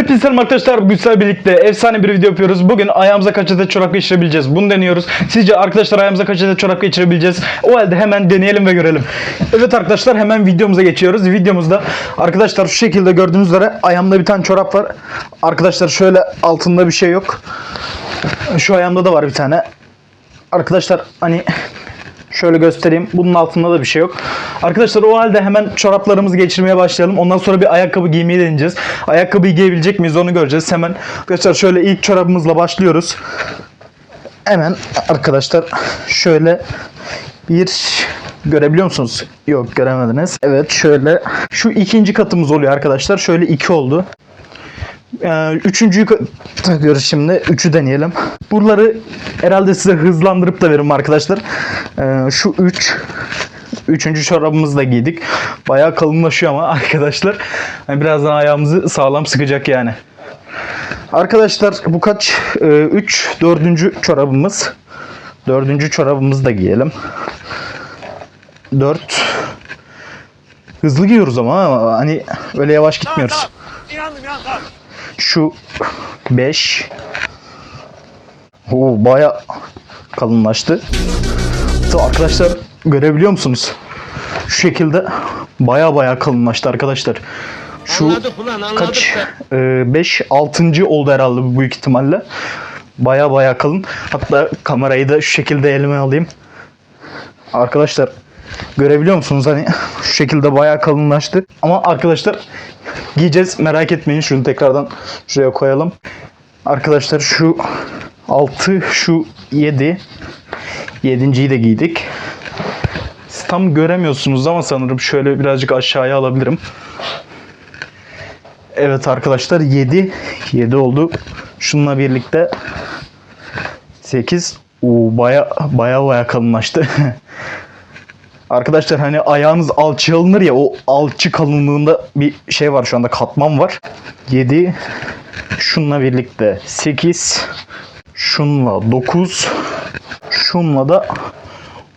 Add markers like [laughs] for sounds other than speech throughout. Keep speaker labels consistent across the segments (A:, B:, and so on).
A: Hepinize selam arkadaşlar. Sizlerle birlikte efsane bir video yapıyoruz. Bugün ayağımıza kaç adet çorap geçirebileceğiz? Bunu deniyoruz. Sizce arkadaşlar ayağımıza kaç adet çorap geçirebileceğiz? O halde hemen deneyelim ve görelim. Evet arkadaşlar hemen videomuza geçiyoruz. Videomuzda arkadaşlar şu şekilde gördüğünüz üzere ayağımda bir tane çorap var. Arkadaşlar şöyle altında bir şey yok. Şu ayağımda da var bir tane. Arkadaşlar hani Şöyle göstereyim. Bunun altında da bir şey yok. Arkadaşlar o halde hemen çoraplarımızı geçirmeye başlayalım. Ondan sonra bir ayakkabı giymeyi deneyeceğiz. Ayakkabıyı giyebilecek miyiz onu göreceğiz. Hemen arkadaşlar şöyle ilk çorabımızla başlıyoruz. Hemen arkadaşlar şöyle bir görebiliyor musunuz? Yok göremediniz. Evet şöyle şu ikinci katımız oluyor arkadaşlar. Şöyle iki oldu. Ee, üçüncüyü takıyoruz şimdi. Üçü deneyelim. Buraları herhalde size hızlandırıp da veririm arkadaşlar. Ee, şu üç. Üçüncü çorabımızı da giydik. Bayağı kalınlaşıyor ama [laughs] arkadaşlar. Yani birazdan ayağımızı sağlam sıkacak yani. Arkadaşlar bu kaç? Ee, üç. Dördüncü çorabımız. Dördüncü çorabımızı da giyelim. Dört. Hızlı giyiyoruz ama hani öyle yavaş gitmiyoruz.
B: İnandım ya tamam.
A: Şu 5 Oo baya kalınlaştı. So, arkadaşlar görebiliyor musunuz? Şu şekilde baya baya kalınlaştı arkadaşlar. Şu
B: Anladık ulan anladık
A: kaç
B: da.
A: 5 6. oldu herhalde bu büyük ihtimalle. Baya baya kalın. Hatta kamerayı da şu şekilde elime alayım. Arkadaşlar görebiliyor musunuz hani şu şekilde bayağı kalınlaştı. Ama arkadaşlar giyeceğiz merak etmeyin şunu tekrardan şuraya koyalım. Arkadaşlar şu 6 şu 7 7.yi de giydik. Tam göremiyorsunuz ama sanırım şöyle birazcık aşağıya alabilirim. Evet arkadaşlar 7 7 oldu. Şununla birlikte 8 Oo, baya baya baya kalınlaştı. [laughs] Arkadaşlar hani ayağınız alçıya alınır ya o alçı kalınlığında bir şey var şu anda katman var. 7 şunla birlikte 8 şunla 9 şunla da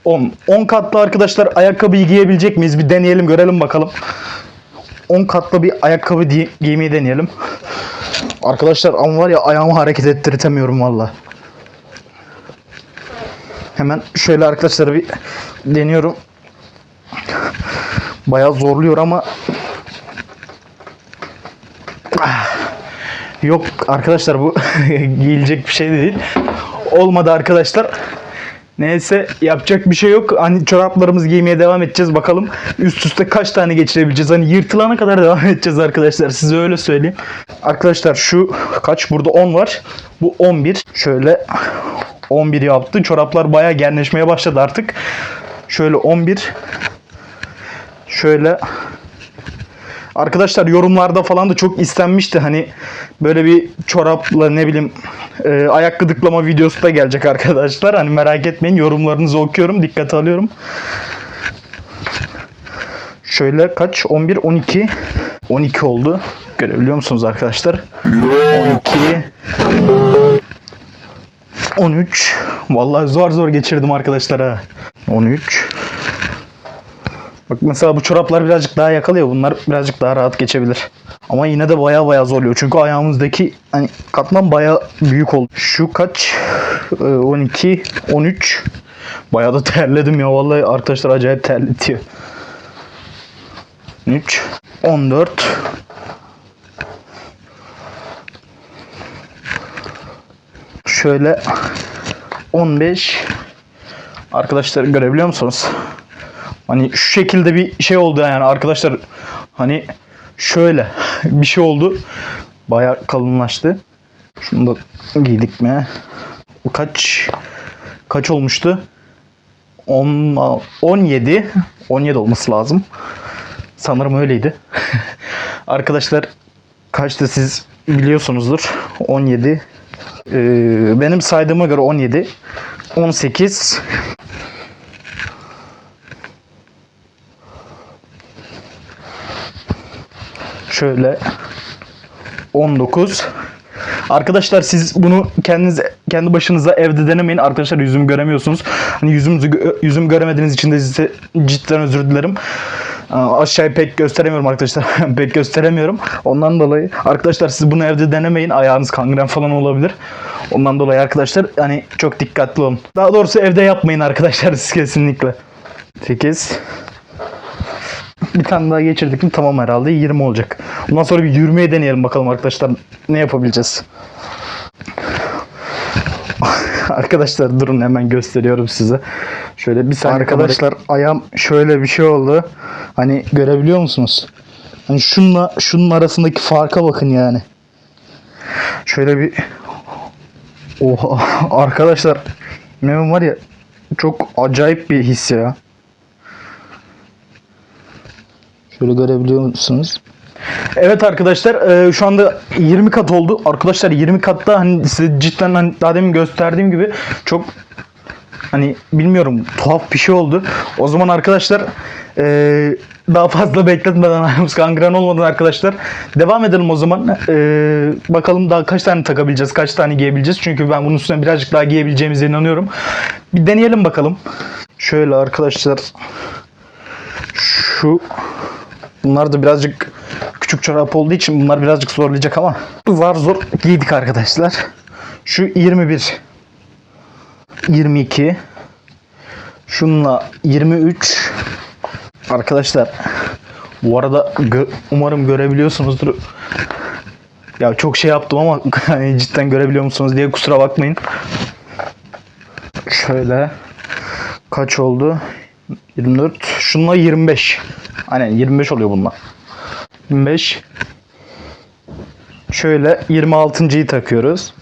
A: 10. 10 katlı arkadaşlar ayakkabıyı giyebilecek miyiz? Bir deneyelim görelim bakalım. 10 katlı bir ayakkabı diye- giymeyi deneyelim. Arkadaşlar ama var ya ayağımı hareket ettirtemiyorum valla. Hemen şöyle arkadaşlar bir deniyorum. [laughs] Bayağı zorluyor ama. Yok arkadaşlar bu [laughs] giyilecek bir şey değil. Olmadı arkadaşlar. Neyse yapacak bir şey yok. Hani çoraplarımızı giymeye devam edeceğiz. Bakalım üst üste kaç tane geçirebileceğiz. Hani yırtılana kadar devam [laughs] edeceğiz arkadaşlar. Size öyle söyleyeyim. Arkadaşlar şu kaç burada 10 var. Bu 11. Şöyle 11 yaptı. Çoraplar bayağı genleşmeye başladı artık. Şöyle 11. Şöyle Arkadaşlar yorumlarda falan da çok istenmişti hani böyle bir çorapla ne bileyim e, ayak gıdıklama videosu da gelecek arkadaşlar. Hani merak etmeyin yorumlarınızı okuyorum dikkate alıyorum. Şöyle kaç 11 12 12 oldu. Görebiliyor musunuz arkadaşlar? 12 13 Vallahi zor zor geçirdim arkadaşlar ha. 13 Bak mesela bu çoraplar birazcık daha yakalıyor. Bunlar birazcık daha rahat geçebilir. Ama yine de baya baya zorluyor. Çünkü ayağımızdaki hani katman baya büyük oldu. Şu kaç? Ee, 12, 13. Baya da terledim ya. Vallahi arkadaşlar acayip terletiyor. 13, 14. Şöyle 15. Arkadaşlar görebiliyor musunuz? Hani şu şekilde bir şey oldu yani arkadaşlar hani şöyle [laughs] bir şey oldu. Baya kalınlaştı. Şunu da giydik mi? Bu kaç kaç olmuştu? 10 17 17 olması lazım. Sanırım öyleydi. [laughs] arkadaşlar kaçtı siz biliyorsunuzdur. 17 Ee, benim saydığıma göre 17 18 Şöyle 19 Arkadaşlar siz bunu kendiniz kendi başınıza evde denemeyin. Arkadaşlar yüzümü göremiyorsunuz. Hani yüzümüzü yüzüm göremediğiniz için de size cidden özür dilerim. Aa, Aşağıyı pek gösteremiyorum arkadaşlar. [laughs] pek gösteremiyorum. Ondan dolayı arkadaşlar siz bunu evde denemeyin. Ayağınız kangren falan olabilir. Ondan dolayı arkadaşlar hani çok dikkatli olun. Daha doğrusu evde yapmayın arkadaşlar [laughs] siz kesinlikle. 8 bir tane daha geçirdik mi tamam herhalde 20 olacak. Ondan sonra bir yürümeyi deneyelim bakalım arkadaşlar ne yapabileceğiz. [laughs] arkadaşlar durun hemen gösteriyorum size. Şöyle bir saniye arkadaşlar ayağım şöyle bir şey oldu. Hani görebiliyor musunuz? Hani şunla şunun arasındaki farka bakın yani. Şöyle bir Oha [laughs] arkadaşlar inanın var ya çok acayip bir his ya. Şöyle görebiliyor musunuz? Evet arkadaşlar e, şu anda 20 kat oldu. Arkadaşlar 20 katta hani size cidden hani daha demin gösterdiğim gibi çok hani bilmiyorum tuhaf bir şey oldu. O zaman arkadaşlar e, daha fazla [laughs] bekletmeden ayağımız kangren olmadan arkadaşlar devam edelim o zaman. E, bakalım daha kaç tane takabileceğiz, kaç tane giyebileceğiz. Çünkü ben bunun üstüne birazcık daha giyebileceğimize inanıyorum. Bir deneyelim bakalım. Şöyle arkadaşlar şu Bunlar da birazcık küçük çorap olduğu için bunlar birazcık zorlayacak ama zar zor giydik arkadaşlar. Şu 21 22 Şunla 23 Arkadaşlar bu arada gö- umarım görebiliyorsunuzdur. Ya çok şey yaptım ama [laughs] hani cidden görebiliyor musunuz diye kusura bakmayın. Şöyle kaç oldu? 24. Şunla 25. Aynen 25 oluyor bununla. 25. Şöyle 26.yı takıyoruz.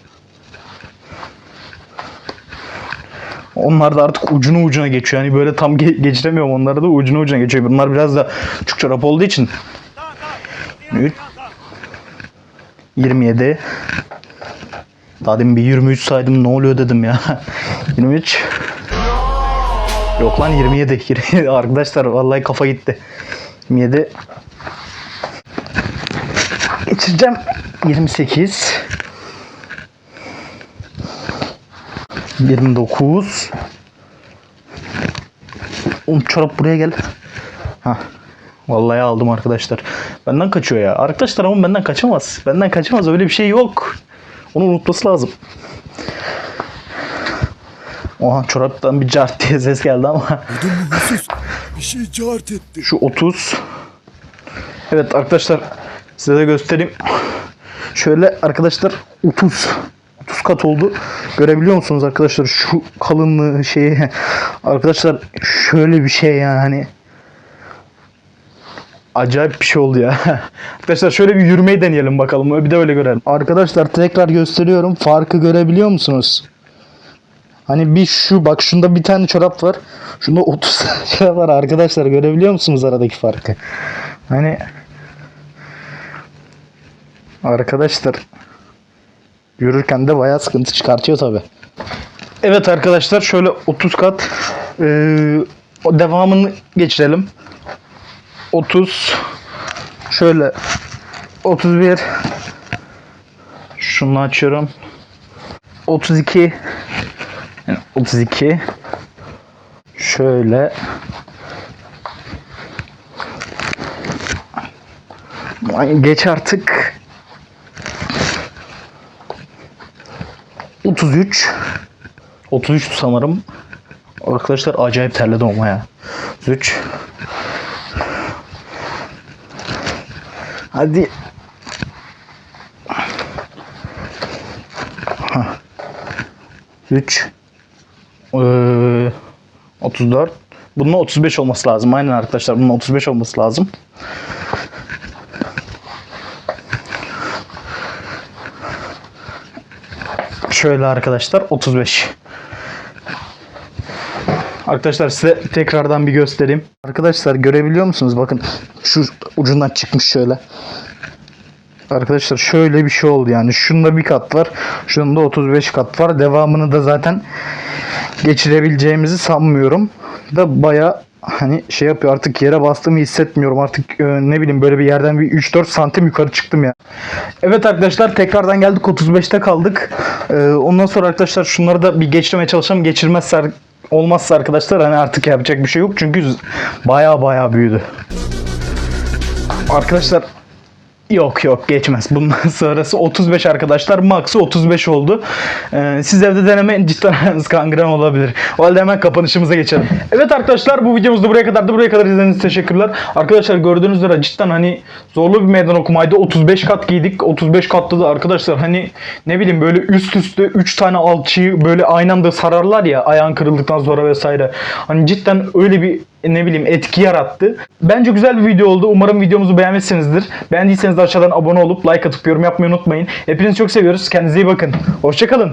A: Onlar da artık ucunu ucuna geçiyor. Yani böyle tam ge- geçiremiyorum onları da ucunu ucuna geçiyor. Bunlar biraz da küçük çorap olduğu için. 3 27 Daha demin bir 23 saydım ne oluyor dedim ya. [laughs] 23 Yok lan 27. 27. [laughs] Arkadaşlar vallahi kafa gitti. 27. Geçireceğim. 28. 29. Oğlum çorap buraya gel. Ha. Vallahi aldım arkadaşlar. Benden kaçıyor ya. Arkadaşlar ama benden kaçamaz. Benden kaçamaz. Öyle bir şey yok. Onu unutması lazım. Oha çoraptan bir cart diye ses geldi ama.
B: Yusuf? Bir şey cart etti.
A: Şu 30. Evet arkadaşlar size de göstereyim. Şöyle arkadaşlar 30. 30 kat oldu. Görebiliyor musunuz arkadaşlar şu kalınlığı şeyi. Arkadaşlar şöyle bir şey yani hani acayip bir şey oldu ya. [laughs] arkadaşlar şöyle bir yürümeyi deneyelim bakalım. Bir de öyle görelim. Arkadaşlar tekrar gösteriyorum. Farkı görebiliyor musunuz? Hani bir şu bak şunda bir tane çorap var. Şunda 30 tane [laughs] çorap var arkadaşlar. Görebiliyor musunuz aradaki farkı? Hani arkadaşlar yürürken de bayağı sıkıntı çıkartıyor tabi. Evet arkadaşlar şöyle 30 kat o devamını geçirelim. 30 şöyle 31 şunu açıyorum. 32 yani 32 şöyle. Geç artık. 33 33 sanırım. Arkadaşlar acayip terledim ama ya. 33 Hadi. Hah. 3 ee, 34 Bunun 35 olması lazım. Aynen arkadaşlar. Bunun 35 olması lazım. Şöyle arkadaşlar 35. Arkadaşlar size tekrardan bir göstereyim. Arkadaşlar görebiliyor musunuz? Bakın şu ucundan çıkmış şöyle. Arkadaşlar şöyle bir şey oldu yani. Şunda bir kat var. Şunda 35 kat var. Devamını da zaten geçirebileceğimizi sanmıyorum. Da baya hani şey yapıyor artık yere bastığımı hissetmiyorum artık e, ne bileyim böyle bir yerden bir 3-4 santim yukarı çıktım ya. Evet arkadaşlar tekrardan geldik 35'te kaldık. E, ondan sonra arkadaşlar şunları da bir geçirmeye çalışalım. Geçirmezse olmazsa arkadaşlar hani artık yapacak bir şey yok çünkü baya baya büyüdü. Arkadaşlar Yok yok geçmez. Bundan [laughs] sonrası 35 arkadaşlar. Max'ı 35 oldu. Ee, siz evde denemeyin. Cidden [laughs] ayağınız kangren olabilir. O halde hemen kapanışımıza geçelim. Evet arkadaşlar bu videomuz da buraya kadardı. Buraya kadar izlediğiniz için teşekkürler. Arkadaşlar gördüğünüz üzere cidden hani zorlu bir meydan okumaydı. 35 kat giydik. 35 katlı da arkadaşlar hani ne bileyim böyle üst üste 3 tane alçıyı böyle aynı anda sararlar ya ayağın kırıldıktan sonra vesaire. Hani cidden öyle bir ne bileyim etki yarattı. Bence güzel bir video oldu. Umarım videomuzu beğenmişsinizdir. Beğendiyseniz aşağıdan abone olup like atıp yorum yapmayı unutmayın. Hepinizi çok seviyoruz. Kendinize iyi bakın. Hoşçakalın.